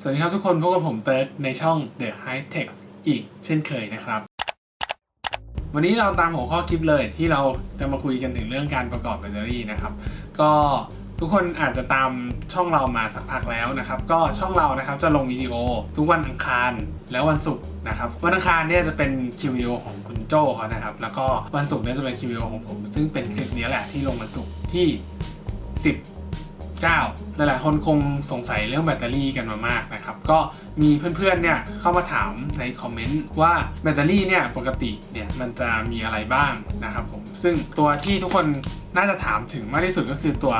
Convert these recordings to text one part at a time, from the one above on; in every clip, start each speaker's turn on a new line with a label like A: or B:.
A: สวัสดีครับทุกคนพบกับผมเติร์กในช่อง The High Tech อีกเช่นเคยนะครับ วันนี้เราตามหัวข้อคลิปเลยที่เราจะมาคุยกันถึงเรื่องการประกอบแบตเตอรี่นะครับ ก็ทุกคนอาจจะตามช่องเรามาสักพักแล้วนะครับ ก็ช่องเรานะครับจะลงวิดีโอทุกวันอังคารและวันศุกร์นะครับ วันอังคารเนี่ยจะเป็นคิววิดีโอของคุณโจ้เขานะครับ แล้วก็วันศุกร์เนี่ยจะเป็นคิววิดีโอของผม ซึ่งเป็นคลิปนี้แหละที่ลงวันศุกร์ที่ 10 9 หลายๆคนคงสงสัยเรื่องแบตเตอรี่กันมามากนะครับ ก็มีเพื่อนๆเนี่ยเข้ามาถามในคอมเมนต์ว่าแบตเตอรี่เนี่ยปกติเนี่ยมันจะมีอะไรบ้างนะครับผม ซึ่งตัวที่ทุกคนน่าจะถามถึงมากที่สุดก็คือตัว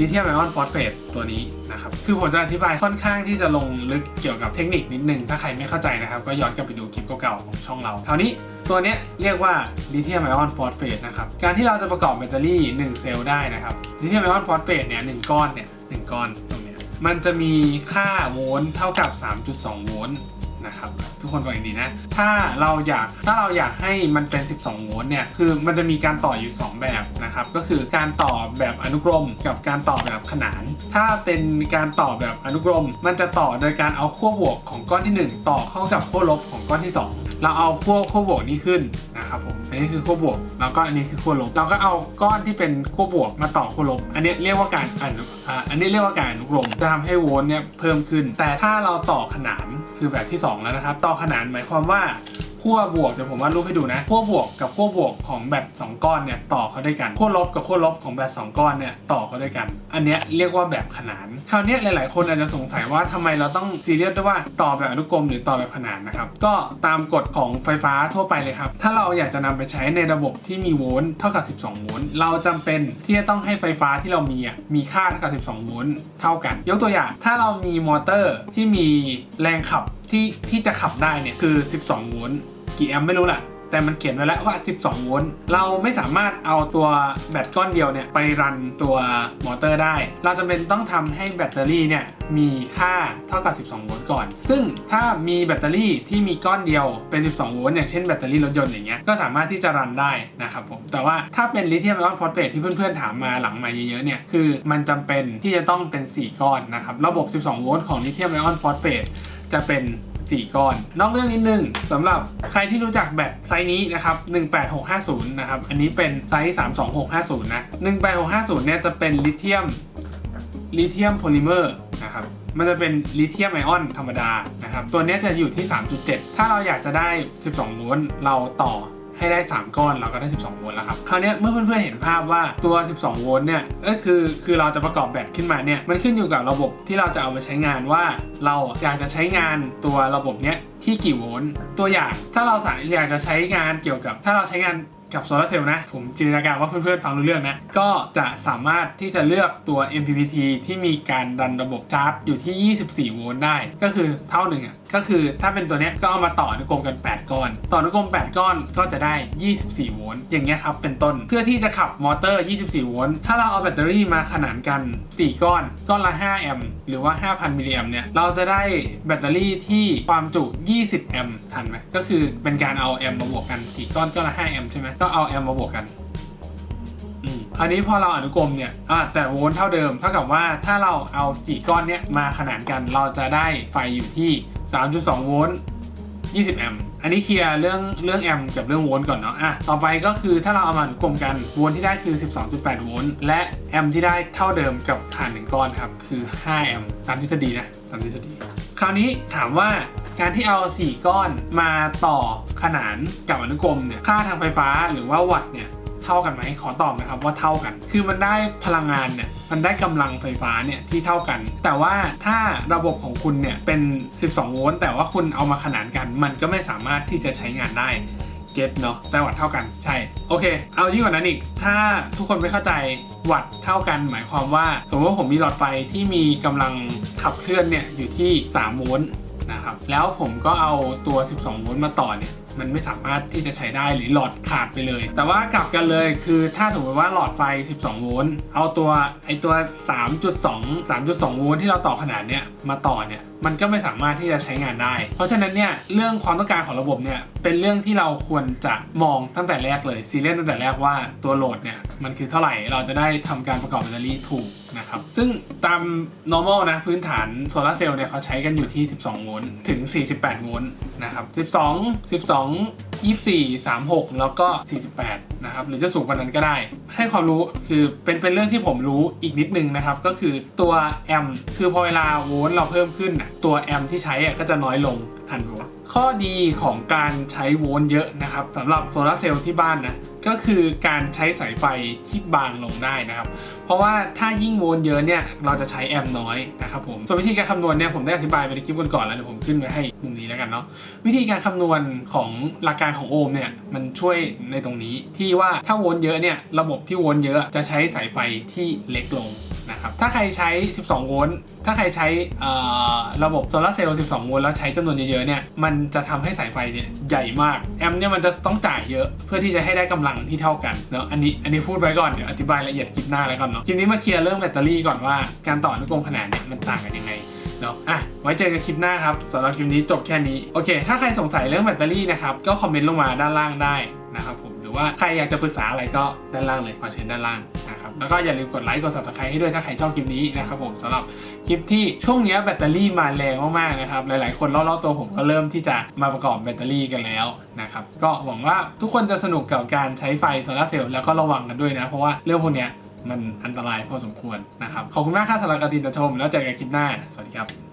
A: ลิเธียมไอออนฟอสเฟตตัวนี้นะครับ คือผมจะอธิบายค่อนข้างที่จะลงลึกเกี่ยวกับเทคนิคนิดนึง ถ้าใครไม่เข้าใจนะครับ ก็ย้อนกลับไปดูคลิปเก่าๆของช่องเราคราวนี้ตัวนี้เรียกว่าลิเธียมไอออนฟอสเฟตนะครับ การที่เราจะประกอบแบตเตอรี่ 1 เซลล์ได้นะครับลิเธียมไอออนฟอสเฟตเนี่ยหนึ่งก้อนเนี่ยหนึ่งก้อนตรงเนี้ยมันจะมีค่าโวลต์เท่ากับ 3.2 โวลต์ นะครับ ทุกคนฟังดีนะ ถ้าเราอยากถ้าเราอยากให้มันเป็น 12 โวลต์เนี่ยคือมันจะมีการต่ออยู่ 2 แบบนะครับ ก็คือการต่อแบบอนุกรมกับการต่อแบบขนาน ถ้าเป็นการต่อแบบอนุกรม มันจะต่อโดยการเอาขั้วบวกของก้อนที่ 1 ต่อเข้ากับขั้วลบของก้อนที่ 2 เราเอาขั้วขั้วบวกนี้ขึ้นนะครับผม อันนี้คือขั้วบวก แล้วก็อันนี้คือขั้วลบ เราก็เอาก้อนที่เป็นขั้วบวกมาต่อขั้วลบ อันนี้เรียกว่าการอนุอันนี้เรียกว่าการอนุกรมจะทำให้โวลต์เนี่ยเพิ่มขึ้น แต่ถ้าเราต่อขนานคือแบบที่ 2 แล้วนะครับ ต่อขนานหมายความว่า ขั้วบวกเดี๋ยวผมวาดรูปให้ดูนะขั้วบวกกับขั้วบวกของแบบ2ก้อนเนี่ยต่อเข้าด้วยกันขั้วลบกับขั้วลบของแบบ2ก้อนเนี่ยต่อเข้าด้วยกัน อันเนี้ยเรียกว่าแบบขนานคราวนี้หลาย ๆ คนอาจจะสงสัยว่าทำไมเราต้องซีเรียสด้วยว่าต่อแบบอนุกรมหรือต่อแบบขนานนะครับก็ตามกฎของไฟฟ้าทั่วไปเลยครับถ้าเราอยากจะนำไปใช้ในระบบที่มีโวลต์เท่ากับ 12 โวลต์เราจำเป็นที่จะต้องให้ไฟฟ้าที่เรามีอะมีค่าเท่ากับ 12 โวลต์เท่ากัน ยกตัวอย่างถ้าเรามีมอเตอร์ที่มีแรงขับ ที่ที่จะขับได้เนี่ยคือ 12 โวลต์กี่แอมป์ไม่รู้แหละแต่มันเขียนไว้แล้วว่า 12 โวลต์ เราไม่สามารถเอาตัวแบตก้อนเดียวเนี่ยไปรันตัวมอเตอร์ได้ เราจำเป็นต้องทำให้แบตเตอรี่เนี่ยมีค่าเท่ากับ 12 โวลต์ก่อน ซึ่งถ้ามีแบตเตอรี่ที่มีก้อนเดียวเป็น 12 โวลต์อย่างเช่นแบตเตอรี่รถยนต์อย่างเงี้ย ก็สามารถที่จะรันได้นะครับผม แต่ว่าถ้าเป็นลิเธียมไอออนฟอสเฟตที่เพื่อนๆถามมาหลังมาเยอะๆเนี่ย คือมันจำเป็นที่จะต้องเป็น 4 ก้อนนะครับ ระบบ 12 โวลต์ของลิเธียมไอออนฟอสเฟต จะเป็น 4 ก้อน นอกเรื่องนิดนึงสำหรับใครที่รู้จักแบตไซส์นี้นะครับ 18650 นะครับ อันนี้เป็นไซส์ 32650 นะ 18650 เนี่ยจะเป็นลิเธียมลิเธียมโพลิเมอร์นะครับมันจะเป็นลิเธียมไอออนธรรมดานะครับ ตัวนี้จะอยู่ที่ 3.7 ถ้าเราอยากจะได้ 12โวลต์เราต่อ ให้ได้ 3 ก้อนเราก็ได้ 12 โวลต์แล้วครับ คราวนี้เมื่อเพื่อนๆเห็นภาพว่าตัว 12 โวลต์เนี่ยก็คือคือเราจะประกอบแบตขึ้นมาเนี่ยมันขึ้นอยู่กับระบบที่เราจะเอามาใช้งานว่า เราอยากจะใช้งานตัวระบบเนี้ยที่กี่โวลต์ตัวอย่างถ้าเราสายอยากจะใช้งานเกี่ยวกับถ้าเราใช้งาน กับโซลาเซลล์นะ ผมจินตนาการว่าเพื่อนๆฟังรู้เรื่องนะ ก็จะสามารถที่จะเลือกตัว MPPT ที่มีการดันระบบชาร์จอยู่ที่ 24 โวลต์ได้ ก็คือเท่าหนึ่งอะก็คือถ้าเป็นตัวเนี้ยก็เอามาต่ออนุกรมกัน 8 ก้อน ต่ออนุกรม 8 ก้อนก็จะได้ 24 โวลต์อย่างเงี้ยครับเป็นต้นเพื่อที่จะขับมอเตอร์ 24 โวลต์ถ้าเราเอาแบตเตอรี่มาขนานกัน 4 ก้อน ก้อนละ 5 แอมป์หรือว่า 5,000 มิลลิแอมป์เนี่ยเราจะได้แบตเตอรี่ที่ความจุ 20 แอมป์ทันไหมก็คือเป็นการเอาแอมป์มาบวกกัน4ก้อนก้อนละ 5 แอมป์ใช่ไหมก็เอาแอมป์มาบวกกันอันนี้พอเราอนุกรมเนี่ยแต่โวลต์เท่าเดิม เท่ากับว่าถ้าเราเอาสี่ก้อนเนี่ยมาขนานกัน เราจะได้ไฟอยู่ที่ 3.2 โวลต์ 20 แอมป์อันนี้เคลียร์เรื่องเรื่องแอมป์กับเรื่องโวลต์ก่อนเนาะอะต่อไปก็คือถ้าเราเอามาถือกลมกันโวลต์ที่ได้คือ 12.8 โวลต์และแอมป์ที่ได้เท่าเดิมกับฐานหนึ่งก้อนครับคือ 5 แอมป์ตามทฤษฎีนะตามทฤษฎีคราวนี้ถามว่าการที่เอา 4 ก้อนมาต่อขนานกับอนุกรมเนี่ยค่าทางไฟฟ้าหรือว่าวัตต์เนี่ย เท่ากันไหมขอตอบนะครับว่าเท่ากัน คือมันได้พลังงานเนี่ยมันได้กำลังไฟฟ้าเนี่ยที่เท่ากัน แต่ว่าถ้าระบบของคุณเนี่ยเป็น 12 โวลต์แต่ว่าคุณเอามาขนานกัน มันก็ไม่สามารถที่จะใช้งานได้เก็ตเนาะแต่วัตต์เท่ากันใช่ โอเค เอายิ่งกว่านั้นอีก ถ้าทุกคนไม่เข้าใจวัตต์เท่ากัน หมายความว่า สมมติว่าผมมีหลอดไฟที่มีกำลังขับเคลื่อนเนี่ยอยู่ที่ 3 โวลต์นะครับแล้วผมก็เอาตัว 12 โวลต์มาต่อเนี่ยมันไม่สามารถที่จะใช้ได้หรือหลอดขาดไปเลย แต่ว่ากลับกันเลยคือถ้าสมมติว่าหลอดไฟ 12 โวลต์เอาตัวไอตัว 3.2 3.2 โวลต์ที่เราต่อขนาดเนี้ยมาต่อเนี่ยมันก็ไม่สามารถที่จะใช้งานได้ เพราะฉะนั้นเนี่ยเรื่องความต้องการของระบบเนี่ยเป็นเรื่องที่เราควรจะมองตั้งแต่แรกเลยซีเรียสตั้งแต่แรกว่าตัวโหลดเนี่ยมันคือเท่าไหร่เราจะได้ทำการประกอบแบตเตอรี่ถูกนะครับซึ่งตาม normal นะพื้นฐานโซลาเซลล์เนี่ยเขาใช้กันอยู่ที่ 12 โวลต์ถึง 48 โวลต์นะครับ 12 12横24 36 แล้วก็ 48 นะครับ หรือจะสูงกว่านั้นก็ได้ ให้ความรู้คือเป็นเป็นเรื่องที่ผมรู้อีกนิดนึงนะครับ ก็คือตัวแอมคือพอเวลาโวลต์เราเพิ่มขึ้นตัวแอมที่ใช้อะก็จะน้อยลงทันโวลต์ข้อดีของการใช้โวลต์เยอะนะครับสำหรับโซลาเซลล์ที่บ้านนะก็คือการใช้สายไฟที่บางลงได้นะครับ เพราะว่าถ้ายิ่งโวลต์เยอะเนี่ยเราจะใช้แอมน้อยนะครับผมส่วนวิธีการคำนวณเนี่ยผมได้อธิบายไปในคลิปก่อนๆแล้วเดี๋ยวผมขึ้นไว้ให้มุมนี้แล้วกันเนาะวิธีการคำนวณของหลักการของโอห์มเนี่ยมันช่วยในตรงนี้ที่ว่าถ้าโวล์เยอะเนี่ยระบบที่โวล์เยอะจะใช้สายไฟที่เล็กลงนะครับถ้าใครใช้ 12 โวลต์ ถ้าใครใช้ระบบโซลาร์เซลล์ 12 โวลต์แล้วใช้จำนวนเยอะๆ เนี่ย มันจะทำให้สายไฟเนี่ยใหญ่มาก แอมป์เนี่ยมันจะต้องจ่ายเยอะเพื่อที่จะให้ได้กำลังที่เท่ากันเนาะ อันนี้อันนี้พูดไว้ก่อน เดี๋ยวอธิบายละเอียดคลิปหน้าแล้วกันเนาะคลิปนี้มาเคลียร์เรื่องแบตเตอรี่ก่อนว่าการต่ออนุกรมขนาดเนี่ยมันต่างกันยังไง เนาะอะไว้เจอกันคลิปหน้าครับสำหรับคลิปนี้จบแค่นี้โอเค ถ้าใครสงสัยเรื่องแบตเตอรี่นะครับก็คอมเมนต์ลงมาด้านล่างได้นะครับผมหรือว่าใครอยากจะปรึกษาอะไรก็ด้านล่างเลยขอเชิญด้านล่างนะครับแล้วก็อย่าลืมกดไลค์กด subscribe ให้ด้วยถ้าใครชอบคลิปนี้นะครับผมสำหรับคลิปที่ช่วงนี้แบตเตอรี่มาแรงมากๆนะครับหลายๆ คนรอบๆตัวผมก็เริ่มที่จะมาประกอบแบตเตอรี่กันแล้วนะครับก็หวังว่าทุกคนจะสนุกกับการใช้ไฟโซลาร์เซลล์แล้วก็ระวังกันด้วยนะเพราะว่าเรื่องพวกเนี้ย มันอันตรายพอสมควรนะครับ ขอบคุณมากครับสำหรับการติดตามชม แล้วเจอกันคลิปหน้า สวัสดีครับ